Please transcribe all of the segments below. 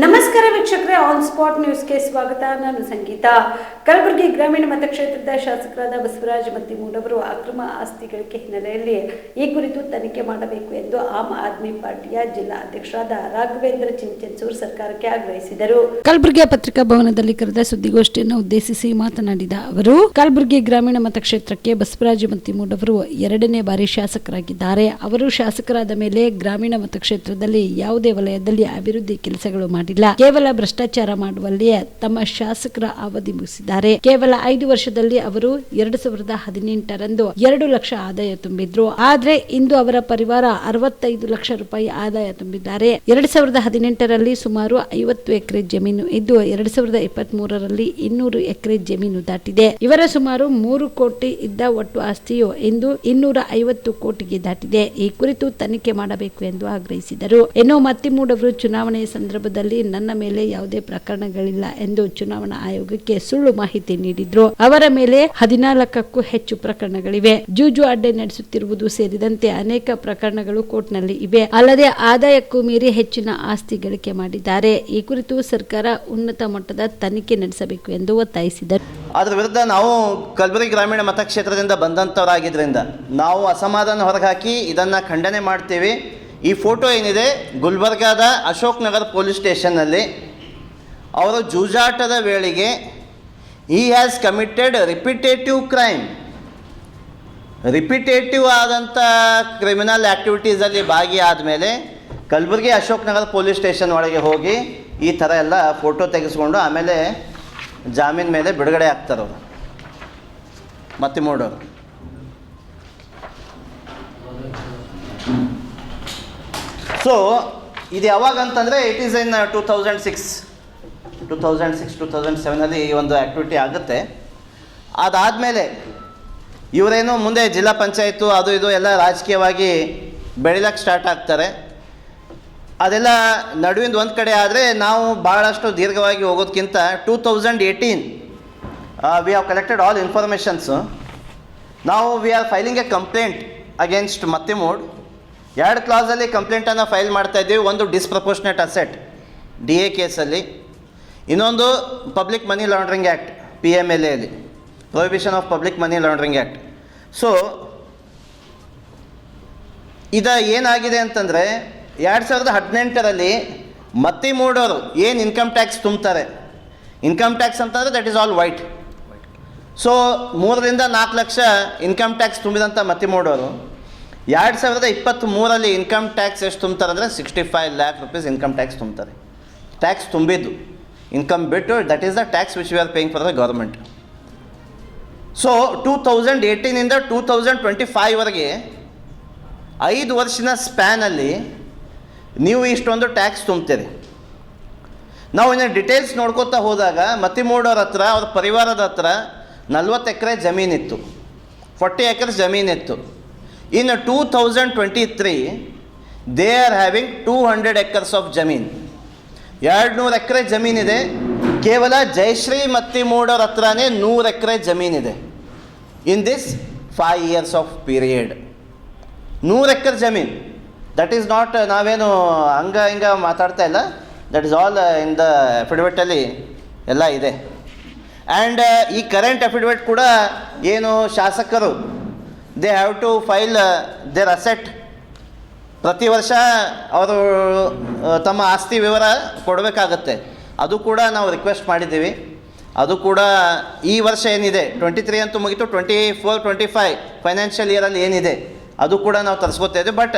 ನಮಸ್ಕಾರ ವೀಕ್ಷಕರೇ on spot ನ್ಯೂಸ್ಗೆ ಸ್ವಾಗತ. ನಾನು ಸಂಗೀತ. ಕಲಬುರಗಿ ಗ್ರಾಮೀಣ ಮತಕ್ಷೇತ್ರದ ಶಾಸಕರಾದ ಬಸವರಾಜ ಮತ್ತಿಮೂಡವರು ಅಕ್ರಮ ಆಸ್ತಿ ಗಳಿಕೆ ಹಿನ್ನೆಲೆಯಲ್ಲಿ ಈ ಕುರಿತು ತನಿಖೆ ಮಾಡಬೇಕು ಎಂದು ಆಮ್ ಆದ್ಮಿ ಪಾರ್ಟಿಯ ಜಿಲ್ಲಾ ಅಧ್ಯಕ್ಷರಾದ ರಾಘವೇಂದ್ರ ಚಿಂಚನ್ಸೂರ್ ಸರ್ಕಾರಕ್ಕೆ ಆಗ್ರಹಿಸಿದರು. ಕಲಬುರಗಿಯ ಪತ್ರಿಕಾ ಭವನದಲ್ಲಿ ಕರೆದ ಸುದ್ದಿಗೋಷ್ಠಿಯನ್ನು ಉದ್ದೇಶಿಸಿ ಮಾತನಾಡಿದ ಅವರು, ಕಲಬುರಗಿ ಗ್ರಾಮೀಣ ಮತಕ್ಷೇತ್ರಕ್ಕೆ ಬಸವರಾಜ ಮತ್ತಿಮೂಡವರು ಎರಡನೇ ಬಾರಿ ಶಾಸಕರಾಗಿದ್ದಾರೆ. ಅವರು ಶಾಸಕರಾದ ಮೇಲೆ ಗ್ರಾಮೀಣ ಮತಕ್ಷೇತ್ರದಲ್ಲಿ ಯಾವುದೇ ವಲಯದಲ್ಲಿ ಅಭಿವೃದ್ಧಿ ಕೆಲಸಗಳು ಮಾಡಿಲ್ಲ. ಕೇವಲ ಭ್ರಷ್ಟಾಚಾರ ಮಾಡುವಲ್ಲಿಯೇ ತಮ್ಮ ಶಾಸಕರ ಅವಧಿ ಮುಗಿಸಿದ್ದಾರೆ. ಕೇವಲ ಐದು ವರ್ಷದಲ್ಲಿ ಅವರು ಎರಡು ಸಾವಿರದ ಹದಿನೆಂಟರಂದು ಎರಡು ಲಕ್ಷ ಆದಾಯ ತುಂಬಿದ್ರು. ಆದ್ರೆ ಇಂದು ಅವರ ಪರಿವಾರ ಅರವತ್ತೈದು ಲಕ್ಷ ರೂಪಾಯಿ ಆದಾಯ ತುಂಬಿದ್ದಾರೆ. ಎರಡ್ ಸಾವಿರದ ಹದಿನೆಂಟರಲ್ಲಿ ಸುಮಾರು ಐವತ್ತು ಎಕರೆ ಜಮೀನು ಇದ್ದು, ಎರಡ್ ಸಾವಿರದ ಇಪ್ಪತ್ತ್ ಮೂರರಲ್ಲಿ ಇನ್ನೂರು ಎಕರೆ ಜಮೀನು ದಾಟಿದೆ. ಇವರ ಸುಮಾರು ಮೂರು ಕೋಟಿ ಇದ್ದ ಒಟ್ಟು ಆಸ್ತಿಯು ಇಂದು ಇನ್ನೂರ ಐವತ್ತು ಕೋಟಿಗೆ ದಾಟಿದೆ. ಈ ಕುರಿತು ತನಿಖೆ ಮಾಡಬೇಕು ಎಂದು ಆಗ್ರಹಿಸಿದರು. ಇನ್ನು ಮತ್ತಿಮೂಡವರು ಚುನಾವಣೆಯ ಸಂದರ್ಭದಲ್ಲಿ ನನ್ನ ಮೇಲೆ ಯಾವುದೇ ಪ್ರಕರಣಗಳಿಲ್ಲ ಎಂದು ಚುನಾವಣಾ ಆಯೋಗಕ್ಕೆ ಸುಳ್ಳು ಮಾಹಿತಿ ನೀಡಿದ್ರು. ಅವರ ಮೇಲೆ ಹದಿನಾಲ್ಕಕ್ಕೂ ಹೆಚ್ಚು ಪ್ರಕರಣಗಳಿವೆ. ಜೂಜು ಅಡ್ಡೆ ನಡೆಸುತ್ತಿರುವುದು ಸೇರಿದಂತೆ ಅನೇಕ ಪ್ರಕರಣಗಳು ಕೋರ್ಟ್ನಲ್ಲಿ ಇವೆ. ಅಲ್ಲದೆ ಆದಾಯಕ್ಕೂ ಮೀರಿ ಹೆಚ್ಚಿನ ಆಸ್ತಿ ಗಳಿಕೆ ಮಾಡಿದ್ದಾರೆ. ಈ ಕುರಿತು ಸರ್ಕಾರ ಉನ್ನತ ಮಟ್ಟದ ತನಿಖೆ ನಡೆಸಬೇಕು ಎಂದು ಒತ್ತಾಯಿಸಿದರು. ಅದರ ವಿರುದ್ಧ ನಾವು ಕಲಬುರಗಿ ಗ್ರಾಮೀಣ ಮತಕ್ಷೇತ್ರದಿಂದ ಬಂದಂತವರಾಗಿದ್ದರಿಂದ ನಾವು ಅಸಮಾಧಾನ ಹೊರಗಾಕಿ ಇದನ್ನು ಖಂಡನೆ ಮಾಡ್ತೀವಿ. ಈ ಫೋಟೋ ಏನಿದೆ? ಗುಲ್ಬರ್ಗಾದ ಅಶೋಕ್ ನಗರ್ ಪೊಲೀಸ್ ಸ್ಟೇಷನ್ನಲ್ಲಿ. ಅವರು ಜೂಜಾಟದ ವೇಳೆಗೆ he has committed repetitive crime repetitive ಆದಂಥ ಕ್ರಿಮಿನಲ್ ಆ್ಯಕ್ಟಿವಿಟೀಸಲ್ಲಿ ಭಾಗಿಯಾದ ಮೇಲೆ ಕಲಬುರಗಿ ಅಶೋಕ್ ನಗರ್ ಪೊಲೀಸ್ ಸ್ಟೇಷನ್ ಒಳಗೆ ಹೋಗಿ ಈ ಥರ ಎಲ್ಲ ಫೋಟೋ ತೆಗೆಸ್ಕೊಂಡು ಆಮೇಲೆ ಜಾಮೀನ್ ಮೇಲೆ ಬಿಡುಗಡೆ ಆಗ್ತಾರೆ ಅವರು. ಮತ್ತೆ ಮೂಡೋರು. ಸೊ ಇದು ಯಾವಾಗ ಅಂತಂದರೆ it is in two thousand six two thousand six two thousand ಸೆವೆನಲ್ಲಿ ಈ ಒಂದು ಆ್ಯಕ್ಟಿವಿಟಿ ಆಗುತ್ತೆ. ಅದಾದಮೇಲೆ ಇವರೇನು ಮುಂದೆ ಜಿಲ್ಲಾ ಪಂಚಾಯತು ಅದು ಇದು ಎಲ್ಲ ರಾಜಕೀಯವಾಗಿ ಬೆಳಿಲಕ್ಕೆ ಸ್ಟಾರ್ಟ್ ಆಗ್ತಾರೆ. ಅದೆಲ್ಲ ನಡುವಿಂದ ಒಂದು ಕಡೆ ಆದರೆ ನಾವು ಭಾಳಷ್ಟು ದೀರ್ಘವಾಗಿ ಹೋಗೋದಕ್ಕಿಂತ two thousand eighteen we have collected all informations ನಾವು we are filing a complaint against Mattimud ಎರಡು ಕ್ಲಾಸಲ್ಲಿ ಕಂಪ್ಲೇಂಟನ್ನು ಫೈಲ್ ಮಾಡ್ತಾ ಇದ್ದೀವಿ. ಒಂದು ಡಿಸ್ಪ್ರಪೋರ್ಷನೇಟ್ ಅಸೆಟ್ ಡಿ ಎ ಕೇಸಲ್ಲಿ. ಇನ್ನೊಂದು public money laundering act P M L ಎಲ್ಲಿ prohibition of public money laundering act so ಇದ ಏನಾಗಿದೆ ಅಂತಂದರೆ, ಎರಡು ಸಾವಿರದ ಹದಿನೆಂಟರಲ್ಲಿ ಮತ್ತಿ ಮೂಡೋರು ಏನು ಇನ್ಕಮ್ ಟ್ಯಾಕ್ಸ್ ತುಂಬ್ತಾರೆ? ಇನ್ಕಮ್ ಟ್ಯಾಕ್ಸ್ ಅಂತಂದರೆ that is all white so ಮೂರರಿಂದ ನಾಲ್ಕು ಲಕ್ಷ ಇನ್ಕಮ್ ಟ್ಯಾಕ್ಸ್ ತುಂಬಿದಂಥ ಮತ್ತಿ ಮೂಡೋರು. ಎರಡು ಸಾವಿರದ ಇಪ್ಪತ್ತ್ ಮೂರಲ್ಲಿ ಇನ್ಕಮ್ ಟ್ಯಾಕ್ಸ್ ಎಷ್ಟು ತುಂಬ್ತಾರೆ ಅಂದರೆ sixty five lakh rupees income tax ತುಂಬ್ತಾರೆ. Tax ತುಂಬಿದ್ದು. ಇನ್ಕಮ್ ಬಿಟ್ಟು that is the tax which we are paying for the government so two thousand ಏಯ್ಟೀನಿಂದ two thousand twenty ಫೈವ್ವರೆಗೆ ಐದು ವರ್ಷದ ಸ್ಪ್ಯಾನಲ್ಲಿ ನೀವು ಇಷ್ಟೊಂದು ಟ್ಯಾಕ್ಸ್ ತುಂಬ್ತೀರಿ. ನಾವು ಇನ್ನು ಡಿಟೇಲ್ಸ್ ನೋಡ್ಕೋತಾ ಹೋದಾಗ ಮತ್ತಿಮೂಡೋರ ಹತ್ರ, ಅವ್ರ ಪರಿವಾರದ ಹತ್ರ ನಲ್ವತ್ತು ಎಕರೆ ಜಮೀನಿತ್ತು. ಫಾರ್ಟಿ ಎಕರ್ಸ್ ಜಮೀನಿತ್ತು. ಇನ್ನು two thousand twenty three they are having two hundred acres of ಜಮೀನ್ ಎರಡು ನೂರು ಎಕರೆ ಜಮೀನಿದೆ ಕೇವಲ ಜಯಶ್ರೀ ಮತ್ತಿಮೂಡೋರ ಹತ್ರನೇ ನೂರು ಎಕರೆ ಜಮೀನಿದೆ in this five years of period ನೂರು ಎಕರೆ ಜಮೀನ್. ದಟ್ ಈಸ್ ನಾಟ್ ನಾವೇನು ಹಂಗ ಹಿಂಗ ಮಾತಾಡ್ತಾ ಇಲ್ಲ. That is all in the ಅಫಿಡವಿಟಲ್ಲಿ ಎಲ್ಲ ಇದೆ. ಆ್ಯಂಡ್ ಈ ಕರೆಂಟ್ ಅಫಿಡವಿಟ್ ಕೂಡ ಏನು ಶಾಸಕರು they have to file their asset ಪ್ರತಿ ವರ್ಷ ಅವರು ತಮ್ಮ ಆಸ್ತಿ ವಿವರ ಕೊಡಬೇಕಾಗತ್ತೆ. ಅದು ಕೂಡ ನಾವು ರಿಕ್ವೆಸ್ಟ್ ಮಾಡಿದ್ದೀವಿ. ಅದು ಕೂಡ ಈ ವರ್ಷ ಏನಿದೆ? ಟ್ವೆಂಟಿ ತ್ರೀ ಅಂತೂ ಮುಗಿತು. Twenty four twenty five financial ಇಯರಲ್ಲಿ ಏನಿದೆ? ಅದು ಕೂಡ ನಾವು ತರಿಸ್ಕೊತಾ ಇದ್ದೀವಿ. ಬಟ್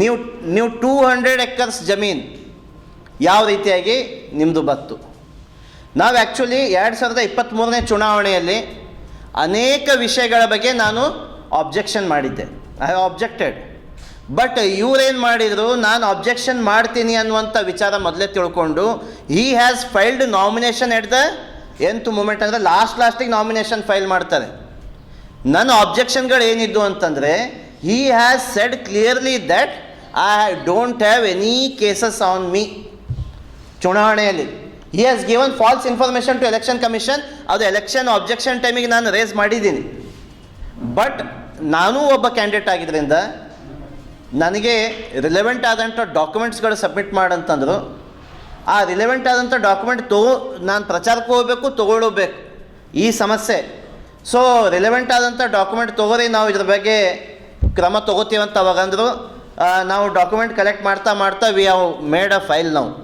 ನೀವು ನೀವು ಟೂ ಹಂಡ್ರೆಡ್ ಎಕರ್ಸ್ ಜಮೀನು ಯಾವ ರೀತಿಯಾಗಿ ನಿಮ್ಮದು ಬತ್ತು? ನಾವು ಆ್ಯಕ್ಚುಲಿ ಎರಡು ಸಾವಿರದ ಇಪ್ಪತ್ತ್ಮೂರನೇ ಚುನಾವಣೆಯಲ್ಲಿ ಅನೇಕ ವಿಷಯಗಳ ಬಗ್ಗೆ ನಾನು ಆಬ್ಜೆಕ್ಷನ್ ಮಾಡಿದ್ದೆ. ಐ ಹ್ಯಾವ್ ಆಬ್ಜೆಕ್ಟೆಡ್ ಬಟ್ ಇವರೇನು ಮಾಡಿದರು? ನಾನು ಅಬ್ಜೆಕ್ಷನ್ ಮಾಡ್ತೀನಿ ಅನ್ನುವಂಥ ವಿಚಾರ ಮೊದಲೇ ತಿಳ್ಕೊಂಡು he has filed nomination at the nth moment ಅಂದರೆ ಲಾಸ್ಟ್ ಲಾಸ್ಟಿಗೆ ನಾಮಿನೇಷನ್ ಫೈಲ್ ಮಾಡ್ತಾರೆ. ನನ್ನ ಆಬ್ಜೆಕ್ಷನ್ಗಳು ಏನಿದ್ದು ಅಂತಂದರೆ he has said clearly that I don't have any cases on me ಚುನಾವಣೆಯಲ್ಲಿ. He has given false information to election commission ಅದು election objection ಟೈಮಿಗೆ ನಾನು ರೇಸ್ ಮಾಡಿದ್ದೀನಿ. ಬಟ್ ನಾನೂ ಒಬ್ಬ ಕ್ಯಾಂಡಿಡೇಟ್ ಆಗಿದ್ದರಿಂದ ನನಗೆ ರಿಲೆವೆಂಟ್ ಆದಂಥ ಡಾಕ್ಯುಮೆಂಟ್ಸ್ಗಳು ಸಬ್ಮಿಟ್ ಮಾಡಂತಂದರು. ಆ ರಿಲೆವೆಂಟ್ ಆದಂಥ ಡಾಕ್ಯುಮೆಂಟ್ ತಗೋ ನಾನು ಪ್ರಚಾರಕ್ಕೆ ಹೋಗಬೇಕು ತೊಗೊಳ್ಬೇಕು ಈ ಸಮಸ್ಯೆ. ಸೊ ರಿಲೆವೆಂಟ್ ಆದಂಥ ಡಾಕ್ಯುಮೆಂಟ್ ತೊಗೊರಿ, ನಾವು ಇದ್ರ ಬಗ್ಗೆ ಕ್ರಮ ತೊಗೋತೀವಂತ ಅವಾಗಂದರು ನಾವು ಡಾಕ್ಯುಮೆಂಟ್ ಕಲೆಕ್ಟ್ ಮಾಡ್ತಾ ಮಾಡ್ತಾ we have made a file ನಾವು